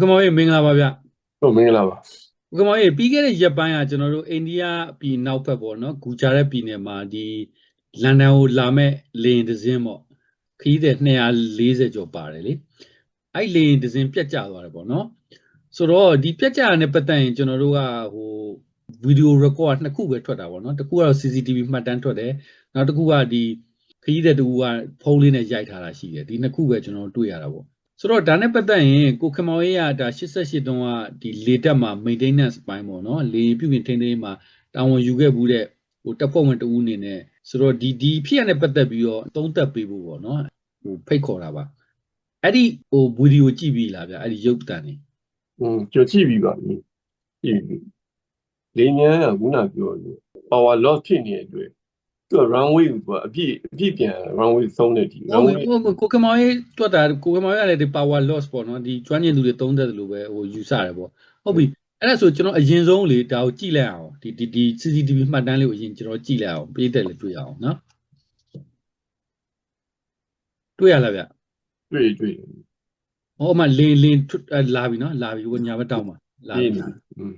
ကိုခင်မောင်ရေမင်္ဂလာပါဗျဟုတ်မင်္ဂလာပါကိုခင်မောင်ရေပြီးခဲ့တဲ့ရက်ပိုင်းကကျွန်တော်တို့အိန္ဒိယပြည်နောက်ဘက်ပေါ့နော်ဂူဂျာရက်ပြည်နယ်မှာဒီလန်ဒန်ကိုလာမဲ့လေယာဉ်တစ်စင်းပေါ့ခရီးသည်240ကျော်ပါတယ်လေအဲ့လေယာဉ်တစ်စင်းပြတ်ကျသွားတယ်ပေါ့နော်ဆိုတော့ဒီပြတ်ကျရတဲ့ပတ်သက်ရင်ကျွန်တော်တို့ကဟိုဗီဒီယို record နှစ်ခုပဲထွက်တာပေါ့နော်တစ်ခုကတော့ CCTV မှတ်တမ်းထွက်တယ်နောက်တစ်ခုကဒီခရီးသည်တူကဖုန်းလေးနဲ့ရိုက်ထားတာရှိတယ်ဒီနှစ်ခုပဲကျွန်တော်တို့တွေ့ရတာပေါ့ ဆိုတော့ဒါနဲ့ပတ်သက်ရင်ကိုခင်မောင်ရေးကဒါ88တုန်းကဒီလေတက်မှာ maintenance ပိုင်းပေါ့နော်လေပြုပြင်ထိန်းသိမ်းမှာတာဝန်ယူခဲ့ဘူးတဲ့ဟိုတပ်ဖွဲ့ဝင်တဦးအနေနဲ့ဆိုတော့ဒီဒီဖြစ်ရတဲ့ပတ်သက်ပြီးတော့သုံးသပ်ပေးဖို့ပေါ့နော်ဟိုဖိတ်ခေါ်တာပါအဲ့ဒီဟိုဗီဒီယိုကြည့်ပြီလားဗျအဲ့ဒီရုပ်တံနေ อืมကြိုကြည့်ပြီးပါပြီကြည့်ပြီလေញ្ញမ်းကခုနပြောလို့ power loss ဖြစ်နေတဲ့အတွက် သူက runway ကိုသူကအပြည့်အပြည့်ပြန် runway ဆုံးနေဒီဟုတ် runway ဟိုကိုခင်မောင်ရေးတွတ်တာကိုခင်မောင်ရေးကလည်းဒီ power loss ပေါ့နော်ဒီကျွမ်းကျင်သူတွေသုံးသပ်တယ်လို့ပဲဟိုယူဆတယ်ပေါ့ဟုတ်ပြီအဲ့ဒါဆိုကျွန်တော်အရင်ဆုံးလေဒါကိုကြည့်လိုက်အောင်ဒီဒီဒီ CCTV မှတ်တမ်းလေးကိုအရင်ကျွန်တော်ကြည့်လိုက်အောင်ပေးတယ်လေတွေ့ရအောင်နော်တွေ့ရလားဗျတွေ့တွေ့ဟောအမလင်းလင်းထွတ်အဲလာပြီနော်လာပြီဟိုညာဘက်တောင်းမှာလာပြေးပြီနေอืม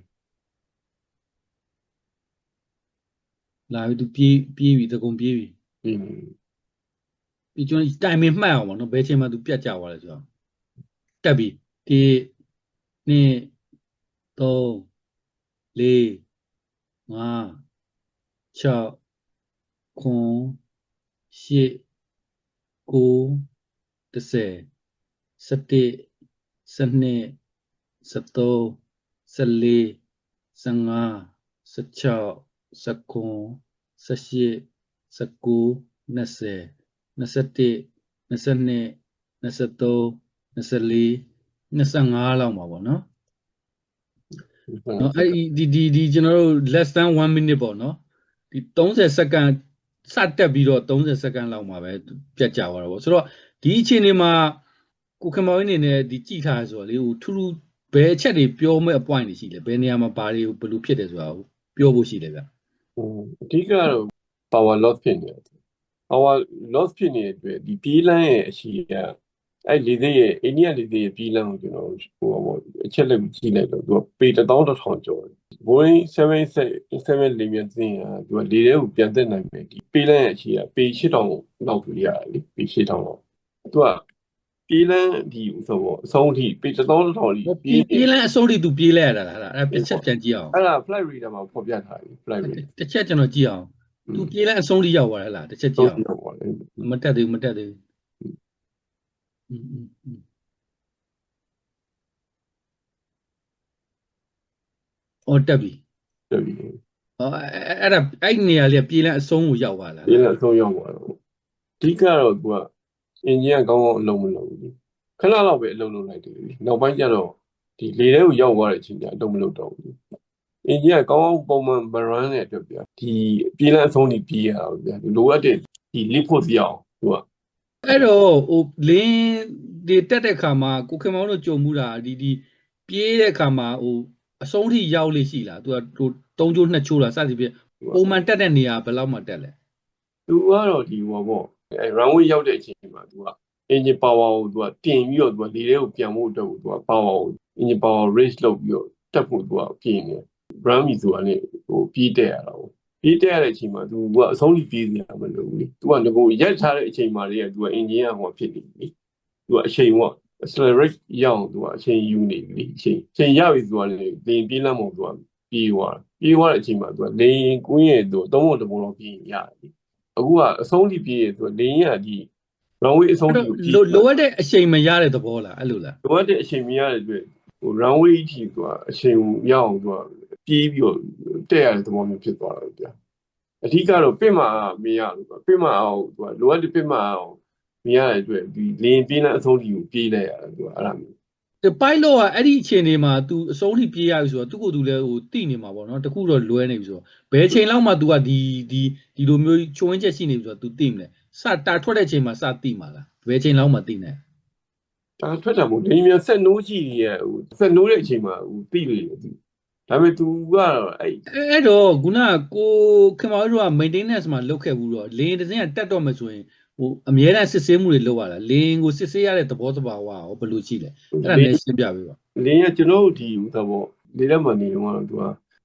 လာပြီသူပြေးပြေးပြီသကုံပြေးပြီပြေးနေပြီးကျွန်တော်တိုင်မင်မှတ်အောင်ပါနော်ဘယ်ချိန်မှသူပြတ်ကြသွားလဲဆိုတော့တက်ပြီဒီနှစ်သုံးလေးငါး6ခုရှစ်ကို30 17 12 13 14 15 16 19 18 19 20 21 22 23 24 25လောက်မှာပေါ့နော်နော်အဲ့ဒီဒီဒီကျွန်တော်တို့ less than 1 minute ပေါ့နော်ဒီ30စက္ကန့်စတက်ပြီးတော့30စက္ကန့်လောက်မှာပဲပြတ်ကြသွားတာပေါ့ဆိုတော့ဒီအချိန်တွေမှာကိုခင်မောင်ကြီးအနေနဲ့ဒီကြည့်ထားရဆိုတော့လေဟိုထူးထူးဘယ်အချက်တွေပြောမဲ့အ point တွေရှိလဲဘယ်နေရာမှာဘာတွေဘယ်လိုဖြစ်တယ်ဆိုတာကိုပြောဖို့ရှိတယ်ဗျอืม အဓိကတော့ power loss ဖြစ်နေတယ် power loss ဖြစ်နေတဲ့အတွက်ဒီပြေးလန်းရဲ့အရှိကအဲ့လေသေးရဲ့အိန္ဒိယလေသေးရဲ့ပြေးလန်းကိုကျွန်တော်ဟိုဘောအချက်လက်ကြည့်လိုက်တော့သူကပေ1000ကျော်တယ် Boeing 787 လေယာဉ်စင်းကသူကလေထဲကိုပြန်သက်နိုင်မယ်ဒီပေးလန်းရဲ့အရှိကပေ8000လောက်ပြရတယ်လေပေ8000လောက်သူက ပြေးလန်းဒီဥဆိုပေါ့အဆုံးထိပေ1000 1000လीပြေးပြေးလန်းအဆုံးထိသူပြေးလဲရတာလားအဲ့တစ်ချက်ပြန်ကြည့်အောင်အဲ့ဒါ flight reader မှာဖော်ပြထားတယ် flight reader တစ်ချက်ကျွန်တော်ကြည့်အောင်သူပြေးလန်းအဆုံးထိရောက်သွားတယ်လားတစ်ချက်ကြည့်အောင်မတက်သေးဘူးမတက်သေးဘူးอืมဟောတက်ပြီတက်ပြီဟောအဲ့ဒါအဲ့နေရာလေးကပြေးလန်းအဆုံးကိုရောက်သွားလားပြေးလန်းအဆုံးရောက်သွားတော့အဓိကတော့သူက အင်ဂျင်ကကောင်းကောင်းအလုံးမလုံးဘူးခဏလောက်ပဲအလုံးလုံးလိုက်တယ်လေနောက်ပိုင်းကျတော့ဒီလေထဲကိုရောက်သွားတဲ့အချိန်ကျအလုံးမလုံးတော့ဘူးအင်ဂျင်ကကောင်းကောင်းပုံမှန်မရန်တဲ့အတွက်ဗျာဒီပြေးလန်းအဆုံးကြီးပြေးရအောင်ဗျာလိုအပ်တဲ့ဒီ lift ဖို့စီအောင်သူကအဲ့တော့ဟိုလင်းဒီတက်တဲ့ခါမှာကိုခင်မောင်တို့ကြုံမှုတာဒီဒီပြေးတဲ့ခါမှာဟိုအဆုံးထိရောက်လေရှိလားသူကဟိုသုံးချိုးနှစ်ချိုးလားစသဖြင့်ပုံမှန်တက်တဲ့နေရာဘယ်လောက်မှတက်လဲသူကတော့ဒီဟောပေါ့ အဲ runway ရောက်တဲ့အချိန်မှာသူက engine power ကိုသူကတင်ပြီးတော့သူကလေထဲကိုပြန်ဖို့အတွက်ကိုသူက power ကို engine power raise လုပ်ပြီးတော့တက်ဖို့သူကပြင်နေ brand မီဆိုတာနဲ့ဟိုပြေးတက်ရတာကိုပြေးတက်ရတဲ့အချိန်မှာသူကအဆုံးထိပြေးစရာမလိုဘူးလေသူကငကိုရက်ထားတဲ့အချိန်မှာတည်းကသူက engine ကဟိုဖြစ်နေပြီသူကအချိန်က accelerate ရအောင်သူကအချိန်ယူနေပြီအချိန်အချိန်ရပြီသူကလေလေပြေးလမ်းမုံသူကပြေးသွားပြေးသွားတဲ့အချိန်မှာသူကလေကွင်းရဲ့သူသုံးဖို့တပုံတော့ပြေးရတယ် အခုကအဆုံးထိပြေးရသူကလေရင်ကဒီ runway အဆုံးအဲ့ထိတော့ကိုပြေးလိုလိုအပ်တဲ့အချိန်မရတဲ့သဘောလားအဲ့လိုလားလိုအပ်တဲ့အချိန်မရတဲ့အတွက်ဟို runway ကြီးသူကအချိန်ကိုရအောင်သူကပြေးပြီးတော့တက်ရတဲ့သဘောမျိုးဖြစ်သွားတယ်ဗျာအဓိကတော့ပင့်မအားမရဘူးပင့်မအောင်သူကလိုအပ်တဲ့ပင့်မအောင်မရတဲ့အတွက်ဒီလင်းပြေးတဲ့အဆုံးထိကိုပြေးလိုက်ရတယ်သူကအဲ့ဒါမျိုး ဒီ pilot ကအဲ့ဒီအချိန်တွေမှာ तू အဆုံးထိပြေးရပြီဆိုတော့သူ့ကိုယ်သူလည်းဟိုတိနေမှာပေါ့နော်တခုတော့လွဲနေပြီဆိုတော့ဘယ်အချိန်လောက်မှ तू ကဒီဒီဒီလိုမျိုးချိုးဝင်းချက်ရှိနေပြီဆိုတော့ तू တိမလဲစတာထွက်တဲ့အချိန်မှာစတိမှာလားဘယ်အချိန်လောက်မှတိနေ ဒါထွက်တာမို့လင်းမြန်ဆက်နိုးကြည့်ရဲ့ဟိုဆက်နိုးတဲ့အချိန်မှာဟိုတိလေသူဒါပေမဲ့ तू ကတော့အဲ့ အဲ့အဲ့တော့ခုနကကိုခင်မောင်တို့က maintenance မှာလုပ်ခဲ့ဘူးတော့လင်းတစ်စင်းကတက်တော့မှဆိုရင် ဟိုအများအားစစ်ဆေးမှုတွေလုပ်ရတာလင်းကိုစစ်ဆေးရတဲ့သဘောတဘာဝရောဘယ်လိုရှိလဲအဲ့ဒါလည်းရှင်းပြပေးပါလင်းကကျွန်တော်တို့ဒီဥစ္စာပေါ့လေလက်မှနေတော့သူက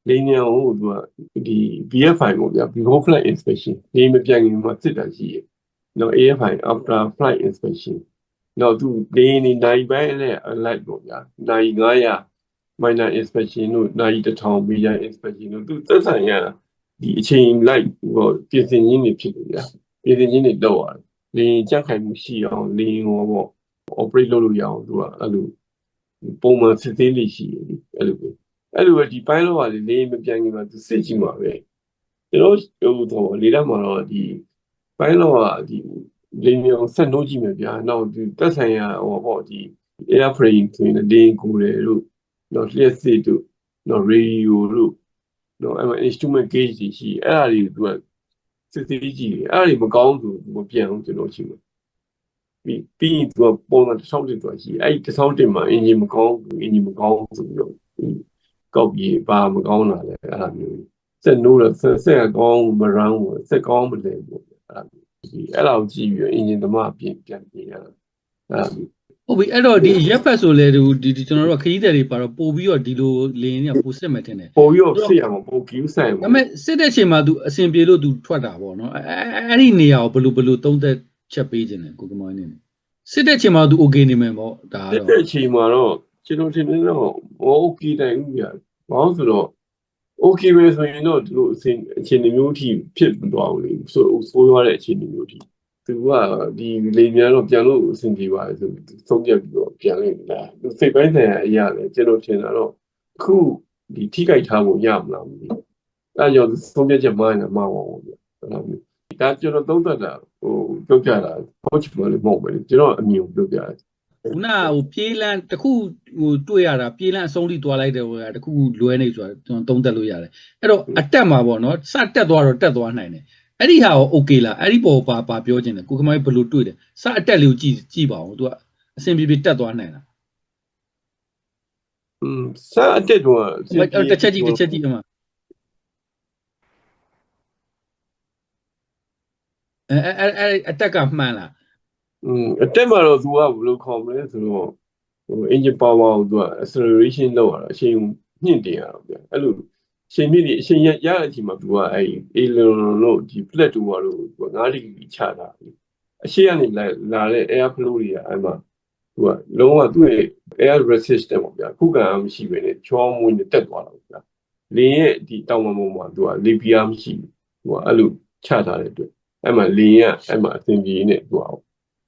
လင်းညံကိုသူကဒီ BFI ပေါ့ဗျာ before flight inspection လင်းမပြန်ခင်မှာစစ်တာရှိရနော် AFI after flight inspection နော်သူလင်းနေနိုင်ပိုင်းနဲ့ alert ပေါ့ဗျာနိုင်900 minor inspection တို့နိုင်1000 major inspection တို့သူသက်ဆိုင်ရဒီအချိန်လိုက်ဟိုပြင်ဆင်ခြင်းတွေဖြစ်လို့ဗျာပြင်ဆင်ခြင်းတွေတော့ရတယ် လင်းကြက်ခိုင်မှုရှိအောင်လင်းဟောပေါ့ operate လုပ်လို့ရအောင်သူကအဲ့လိုပုံမှန်စစ်သေးလေးရှိတယ်အဲ့လိုပဲအဲ့လိုပဲဒီပိုင်းလောကလေးလေးမပြန်ခင်မှာသူစစ်ကြည့်မှာပဲကျွန်တော်ဟိုတော့လေးလက်မှာတော့ဒီပိုင်းလောကဒီလေးမျိုးဆက်နှိုးကြည့်မယ်ဗျာနောက်ဒီတက်ဆိုင်ရဟောပေါ့ဒီ airframe ဆိုရင်လေးကိုတယ်လို့တော့လျှက်စစ်တို့တော့ radio လို့တော့အဲ့မှာ instrument gauge တွေရှိအဲ့ဒါတွေသူက စစ်သေးကြည့်တယ်အဲ့ဒါတွေမကောင်းဘူးမပြန်အောင်ကျွန်တော်ရှိမှာပြီးပြီးသူကပုံစံတစ်ဆောက်တစ်တော့ရှိအဲ့ဒီတစ်ဆောက်တစ်မှာအင်ဂျင်မကောင်းဘူးအင်ဂျင်မကောင်းဆိုပြီးတော့ကောက်ပြီးပါမကောင်းတာလေအဲ့ဒါမျိုးစက်နိုးတော့ဆက်ဆက်ကကောင်းမရမ်းဘူးစက်ကောင်းမလဲဘူးအဲ့ဒါမျိုးဒီအဲ့ဒါကိုကြည့်ပြီးအင်ဂျင်သမားပြင်ပြန်ပြင်ရတာအဲ့ဒါမျိုး ဟုတ်ပြီအဲ့တော့ဒီရက်ဖက်ဆိုလဲဒီဒီကျွန်တော်တို့ခရီးသည်တွေပါတော့ပို့ပြီးတော့ဒီလိုလေရင်တွေကပို့စစ်မယ်ထင်တယ်ပို့ပြီးတော့စစ်ရမှာပို့ကယူဆိုင်မှာဒါပေမဲ့စစ်တဲ့ချိန်မှာ तू အစဉ်ပြေလို့ तू ထွက်တာပေါ့နော်အဲ့ဒီနေရာကိုဘယ်လိုဘယ်လိုသုံးသက်ချက်ပေးခြင်းလဲကိုကမောင်းနေစစ်တဲ့ချိန်မှာ तू okay နေမယ်ပေါ့ဒါတော့စစ်တဲ့ချိန်မှာတော့ကျွန်တော်ထင်တယ်တော့ဟော okay တိုင်းဥပြဘာလို့ဆိုတော့ okay ပဲဆိုရင်တော့ဒီလိုအစဉ်အခြေအနေမျိုးအထိဖြစ်မသွားဘူးလေဆိုဆိုရတဲ့အခြေအနေမျိုးအထိ သူကဒီလေမြန်တော့ပြန်လို့အဆင်ပြေပါလေဆိုပြီးသုံးပြပြီးတော့ပြန်လို့လာသူစိတ်ပိုင်းဆိုင်ရာအရာလေကျွန်တော်ထင်တာတော့အခုဒီထိကြိုက်ထားဖို့ရမလားမသိဘူးအဲကြောင့်သုံးပြချက်မှန်းနေမှာပေါ့ဗျအဲ့လိုမျိုးဒါကျွန်တော်သုံးသပ်တာဟိုပြောပြတာဟုတ်ချင်ပါလေမဟုတ်ဘူးလေကျွန်တော်အမြင်ကိုပြောပြတယ်ခုနကဟိုပြေးလန်းတစ်ခုဟိုတွေ့ရတာပြေးလန်းအဆုံးထိသွားလိုက်တယ်ဟိုကတစ်ခုလွဲနေဆိုတာကျွန်တော်သုံးသက်လို့ရတယ်အဲ့တော့အတက်မှာပေါ့နော်စတက်သွားတော့တက်သွားနိုင်တယ် အဲ့ဒီဟာရော okay လားအဲ့ဒီပေါ်ပါပါပြောခြင်းတယ်ကိုကမိုင်းဘယ်လိုတွေ့တယ်စအတက်လေးကိုကြည့်ကြည့်ပါဦး तू ကအစဉ်ပြေပြေတက်သွားနိုင်လား อืมစာအတက်တော့ တစ်ချက်ကြည့်တစ်ချက်ကြည့်အမအဲအဲအဲအတက်ကမှန်လား อืมအတက်မှာတော့ तू ကဘယ်လိုခေါ်မလဲဆိုတော့ဟို engine power ကို तू က acceleration လောက်ရတာအချိန်မြင့်တင်ရတော့ဗျအဲ့လို ရှင်မြင့်ကြီးအရှင်ရရတဲ့အချိန်မှာသူကအဲ့အေလွန်တို့ဒီ flat တူပါတို့သူက9ဒီဂရီချတာအရှိကနေလာလာတဲ့ air flow တွေကအဲ့မှာသူကလုံးဝသူ့ရဲ့ air resistance ပေါ့ဗျာခုခံအားမရှိဘဲနဲ့ချောမွေးနဲ့တက်သွားတာပေါ့ဗျာလင်းရဲ့ဒီတောင်မုံမှာသူကလေပြားမရှိသူကအဲ့လိုချထားတဲ့အတွက်အဲ့မှာလင်းရဲ့အဲ့မှာအသင်ပြေနဲ့သူက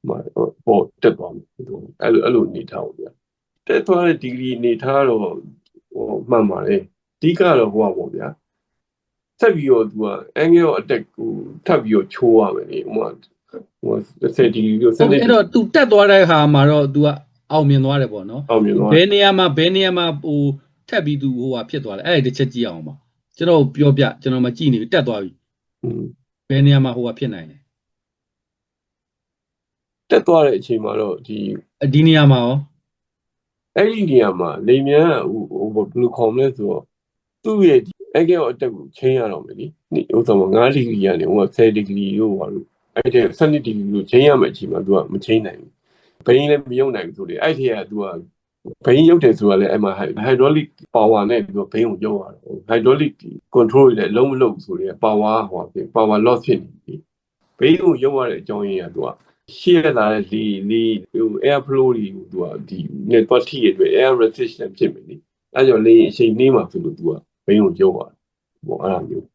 မပေါ်တက်သွားတယ်သူအဲ့လိုအဲ့လိုနေထားပေါ့ဗျာတက်သွားတဲ့ဒီဂရီနေထားတော့ဟိုမှန်ပါလေ အဓိကတော့ဟိုပါပေါ့ဗျာဆက်ပြီးတော့သူကအန်ဂယ်ရောအတက်ကိုထပ်ပြီးတော့ချိုးရမယ်လေဟိုကဟို30ဒီဂရီကို70အဲ့တော့သူတက်သွားတဲ့ခါမှာတော့သူကအောင်မြင်သွားတယ်ပေါ့နော်အောင်မြင်သွားဘယ်နေရာမှာဘယ်နေရာမှာဟိုထက်ပြီးသူဟိုဟာဖြစ်သွားတယ်အဲ့ဒါတစ်ချက်ကြည့်အောင်ပါကျွန်တော်ပြောပြကျွန်တော်မကြည့်နေတက်သွားပြီဘယ်နေရာမှာဟိုဟာဖြစ်နိုင်လဲတက်သွားတဲ့အချိန်မှာတော့ဒီဒီနေရာမှာရောအဲ့ဒီနေရာမှာလေမြန်ဟိုဘယ်လိုခေါ်မလဲဆိုတော့ သူ့ရဲ့အကဲအတက်ကိုချင်းရတော့မယ်လीနေ့ဥစားမ9ဒီဂရီကနေဟိုက10ဒီဂရီတို့ဟာလို့အဲ့ဒီ12ဒီဂရီတို့ချင်းရမယ်အချိန်မှာ तू ကမချင်းနိုင်ဘူးဘိန်းလည်းမယုံနိုင်ဘူးဆိုလေအဲ့ဒီက तू ကဘိန်းရုပ်တယ်ဆိုတာလည်းအမှ hydraulic power နဲ့ပြီးတော့ဘိန်းကိုရုပ်ရတာ hydraulic control လည်းလုံးမလုံးဆိုရဲ power ဟောဖြစ် power loss ဖြစ်နေပြီဘိန်းကိုရုပ်ရတဲ့အကြောင်းရင်းကသူကရှေ့လာတဲ့လေလေဟို air flow တွေကိုသူကဒီ network ထိရတဲ့ air resistance ဖြစ်မယ်နိအဲကြောင့်လေအချိန်နှေးမှာဖြစ်လို့သူက ဘိန်းကိုယုတ်သွားဟိုအဲ့လိုမျိုး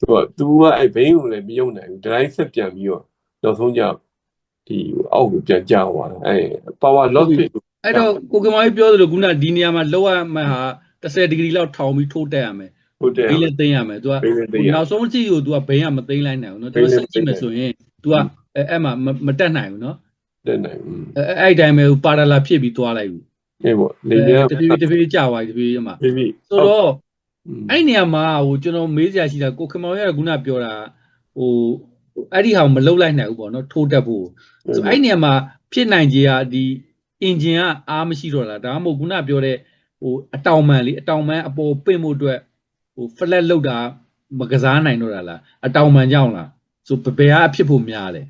သူကသူကအဲ့ဘိန်းကိုလည်းမယုတ်နိုင်ဘူးဒတိုင်းဆက်ပြန်ပြီးတော့နောက်ဆုံးကြဒီအောက်ကိုပြန်ကျသွားတယ်အဲ့ power loss ဖြစ်အဲ့တော့ကိုကမာကြီးပြောသလိုခုနဒီနေရာမှာလောက်ရမှဟာ30ဒီဂရီလောက်ထောင်ပြီးထိုးတက်ရမယ်ဟုတ်တယ်ဘိန်းလည်းသိမ်းရမယ်သူကနောက်ဆုံးကြည့်ကိုသူကဘိန်းကမသိမ်းလိုက်နိုင်ဘူးနော်သူဆက်ကြည့်မယ်ဆိုရင် तू ကအဲ့မှာမတက်နိုင်ဘူးနော်တက်နိုင်ဘူးအဲ့အဲ့တိုင်းပဲပါရာလာဖြစ်ပြီးသွားလိုက်ဘူးအေးပေါ့လေပြန်တပြေးတပြေးကြာသွားပြီတပြေးမှာဆိုတော့ အဲ့ဒီနေရာမှာဟိုကျွန်တော်မေးစရာရှိတာကိုခင်မောင်ရကခုနပြောတာဟိုအဲ့ဒီဟာကိုမလုတ်လိုက်နိုင်ဘူးပေါ့နော်ထိုးတက်ဖို့ဆိုအဲ့ဒီနေရာမှာဖြစ်နိုင်ကြီးကဒီအင်ဂျင်ကအားမရှိတော့လားဒါမှမဟုတ်ခုနပြောတဲ့ဟိုအတောင်မှန်လေးအတောင်မှန်အပေါ်ပင့်ဖို့အတွက်ဟို flat လောက်တာမကစားနိုင်တော့တာလားအတောင်မှန်ကြောင့်လားဆိုဘယ်ဟာအဖြစ်ဖို့များလဲ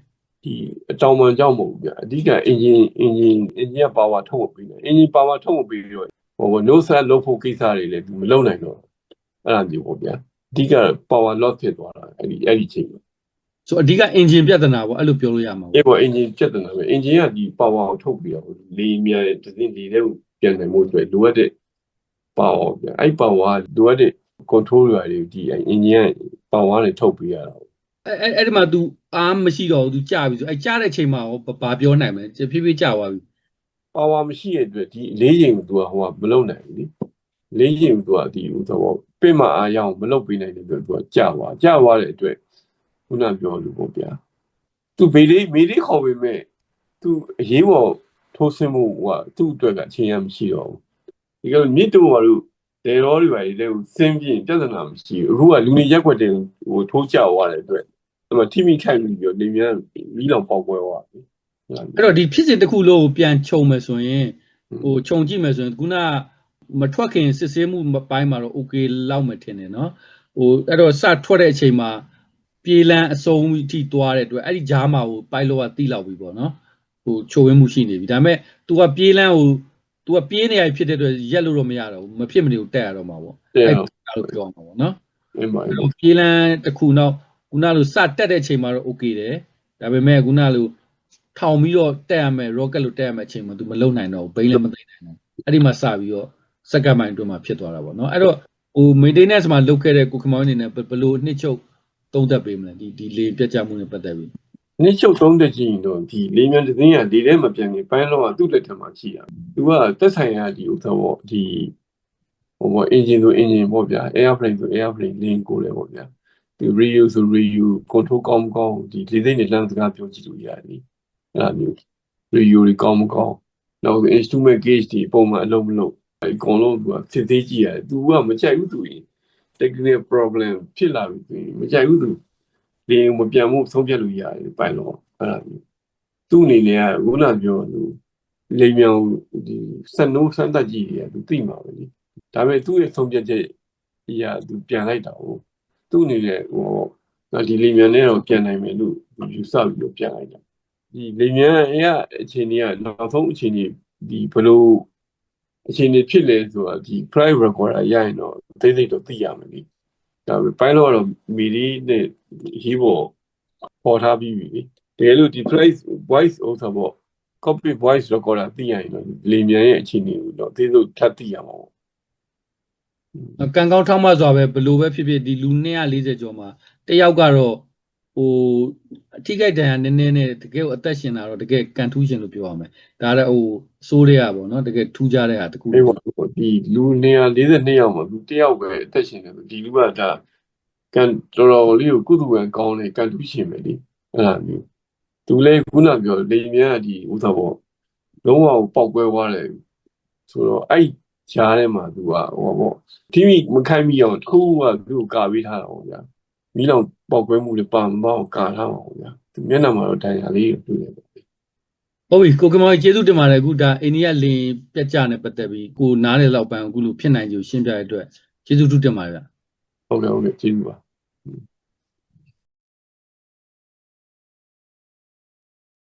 ဒီအတောင်ပံကြောင့်မဟုတ်ဘူးဗျအဓိက engine engine engine က power ထုတ်မပေးနဲ့ engine power ထုတ်မပေးတော့ဟို no set လုပ်ဖို့ကိစ္စတွေလည်းသူမလုပ်နိုင်တော့ အဲ့ဒါမျိုးပေါ့ဗျာအဓိက power loss ဖြစ်သွားတာအဲ့ဒီအဲ့ဒီချိန်မှာဆိုအဓိကအင်ဂျင်ပြဿနာပေါ့အဲ့လိုပြောလို့ရမှာပေါ့အေးပေါ့ engine ပြတ်တယ်ပဲ engine ကဒီ power ကိုထုတ်ပြီးတော့လေမြန်တဲ့တစ်စင်းလေတဲ့ကိုပြန်နိုင်မှုအတွက်လိုအပ်တဲ့ power ဗျာအဲ့ power ကလိုအပ်တဲ့ control တွေဒီ engine က power နဲ့ထုတ်ပေးရတာပေါ့အဲ့အဲ့အဲ့ဒီမှာ तू အားမရှိတော့ဘူး तू ကြာပြီဆိုအဲ့ကြာတဲ့အချိန်မှာရောဘာဘာပြောနိုင်မလဲဖြည်းဖြည်းကြာသွားပြီ power မရှိတဲ့အတွက်ဒီလေးချိန်ကိုသူကဟိုကမလုပ်နိုင်ဘူးလေလေးချိန်ကိုသူကဒီဟိုတော့ ပင်မအားရအောင်မလုပ်ပေးနိုင်တဲ့အတွက်သူကကြာသွားကြာသွားတဲ့အတွက်ခုနပြောလို့ပေါ့ဗျာသူမေလေးမေလေးခေါ်ပေမဲ့သူအရေးပေါ်ထိုးဆင်းမှုဟိုကသူ့အတွက်ကအချိန်ရမရှိတော့ဘူးဒီကမြစ်တုံးကတို့ဒေရောတွေပါလေကိုစင်းပြင်းပြဿနာမရှိဘူးအခုကလူနေရက်ွက်တဲ့ဟိုထိုးကြသွားတဲ့အတွက်အဲ့မှာထိမိခိုက်ပြီးပြီးတော့နေမြန်မီးလောင်ပေါက်ပွဲသွားပြီအဲ့တော့ဒီဖြစ်စဉ်တစ်ခုလုံးကိုပြန်ခြုံမယ်ဆိုရင်ဟိုခြုံကြည့်မယ်ဆိုရင်ခုနက မထွက်ခင်စစ်ဆေးမှုပိုင်းမှာတော့ okay လောက်မှထင်တယ်နော်ဟိုအဲ့တော့စထွက်တဲ့အချိန်မှာပြေးလန်းအစုံအထိသွားတဲ့အတွက်အဲ့ဒီဂျားမှာဟိုပိုက်လောကတိလောက်ပြီပေါ့နော်ဟိုချိုးဝင်းမှုရှိနေပြီဒါပေမဲ့ तू ကပြေးလန်းဟို तू ကပြေးနေရဖြစ်တဲ့အတွက်ရက်လို့တော့မရတော့ဘူးမဖြစ်မနေကိုတက်ရတော့မှာပေါ့ တဲ့ အဲ့ တော့ ဒါလို့ပြောမှာပေါ့နော် အင်းပါ အဲ့တော့ပြေးလန်းတစ်ခုနောက်ခုနလိုစတက်တဲ့အချိန်မှာတော့ okay တယ်ဒါပေမဲ့ခုနလိုထောင်ပြီးတော့တက်ရမယ် rocket လို့တက်ရမယ်အချိန်မှာ तू မလုံနိုင်တော့ဘူးဘိန်းလည်းမသိနိုင်တော့အဲ့ဒီမှာစပြီးတော့ စက္ကန့်ပိုင်းအတွင်းမှာဖြစ်သွားတာပေါ့နော်အဲ့တော့ဟို maintenance မှာလုပ်ခဲ့တဲ့ကိုခမောင်းအနေနဲ့ဘယ်ဘယ်လိုနှစ်ချုပ်သုံးသက်ပေးမလဲဒီဒီလေပြတ်ကြမှုနဲ့ပတ်သက်ပြီးနှစ်ချုပ်သုံးတဲ့ကြည့်ရင်တော့ဒီလေးမြန်တစ်သိန်းကဒီထဲမပြန်ခင်ပိုင်းလောကသူ့လက်ထက်မှာရှိတာသူကတက်ဆိုင်ရာဒီဥစ္စာပေါ့ဒီဟိုပေါ့ engine ဆို engine ပေါ့ဗျာ airplane ဆို airplane လင်းကိုလေပေါ့ဗျာဒီ review ဆို review control ကောင်းမကောင်းဒီလေးသိန်းနဲ့လမ်းစကားပြောကြည့်လို့ရတယ်အဲ့လိုမျိုး review တွေကောင်းမကောင်းနောက် instrument gauge ဒီပုံမှန်အလုံးမလုံး အကုန်လုံးသူကစစ်သေးကြည့်ရတယ်သူကမကြိုက်ဘူးသူရင် technical problem ဖြစ်လာပြီဆိုရင်မကြိုက်ဘူးသူလေမပြန်မှုဆုံးဖြတ်လို့ရတယ်ပိုင်တော့အဲ့ဒါမျိုးသူ့အနေနဲ့ကခုနပြောလို့လေမြောင်ဒီစနိုးစမ်းတက်ကြီးတွေကသူသိမှာပဲလေဒါပေမဲ့သူ့ရဲ့ဆုံးဖြတ်ချက်အရာသူပြန်လိုက်တာဟုတ်သူ့အနေနဲ့ဟိုဒီလေမြောင်နဲ့တော့ပြန်နိုင်မယ်လို့ယူဆပြီးတော့ပြန်လိုက်တာဒီလေမြောင်ရဲ့အခြေအနေကနောက်ဆုံးအခြေအနေဒီဘယ်လို အခြေအနေဖြစ်လဲဆိုတာဒီ private record ရရင်တော့သိသိတော့သိရမယ်လေဒါပေမဲ့ pilot ကတော့မီလီနဲ့ဟီးဘောပေါ်ထားပြီးပြီလေတကယ်လို့ဒီ price voice ဥစ္စာပေါ့ copy voice recorder သိရရင်တော့လေမြန်ရဲ့အခြေအနေကိုတော့အသေးစိတ်ထပ်သိရမှာပေါ့ကံကောင်းထောက်မှစွာပဲဘယ်လိုပဲဖြစ်ဖြစ်ဒီလူ240ကျော်မှာတယောက်ကတော့ ဟိုအထိကိတ်တန်ရနည်းနည်းနဲ့တကယ်ကိုအသက်ရှင်တာတော့တကယ်ကန်ထူးရှင်လို့ပြောရမယ်ဒါလည်းဟိုစိုးတွေကပေါ့နော်တကယ်ထူးကြတဲ့ဟာတခုအေးပေါ့ဒီလူ242ယောက်မှာလူတစ်ယောက်ပဲအသက်ရှင်တယ်ဆိုဒီလူကဒါကန်တော်တော်လေးကိုကုသဝင်ကောင်းတယ်ကန်တူးရှင်ပဲလေအဲ့ဒါမျိုးသူလည်းခုနပြောလေမြန်ကဒီဥစ္စာပေါ့လုံးဝပေါက်ကွဲသွားတယ်ဆိုတော့အဲ့ဂျားထဲမှာသူကဟောပေါ့ TV မခိုင်းမိအောင်တစ်ခုကသူ့ကိုကာပေးထားတာပေါ့ဗျာ မီးလောင်ပေါက်ကွဲမှုတွေပါမပေါအောင်ကာထားမှာပေါ့ဗျာသူမျက်နှာမှာတော့ဒဏ်ရာလေးတွေတွေ့တယ်ပေါ့ဟုတ်ပြီကိုကမောင်ကျေးဇူးတင်ပါတယ်အခုဒါအိန္ဒိယလင်ပြတ်ကြနဲ့ပတ်သက်ပြီးကိုနားတဲ့လောက်ပန်းအခုလိုဖြစ်နိုင်ကြကိုရှင်းပြရတဲ့အတွက်ကျေးဇူးတူတင်ပါတယ်ဗျဟုတ်ကဲ့ဟုတ်ကဲ့ကျေးဇူးပါ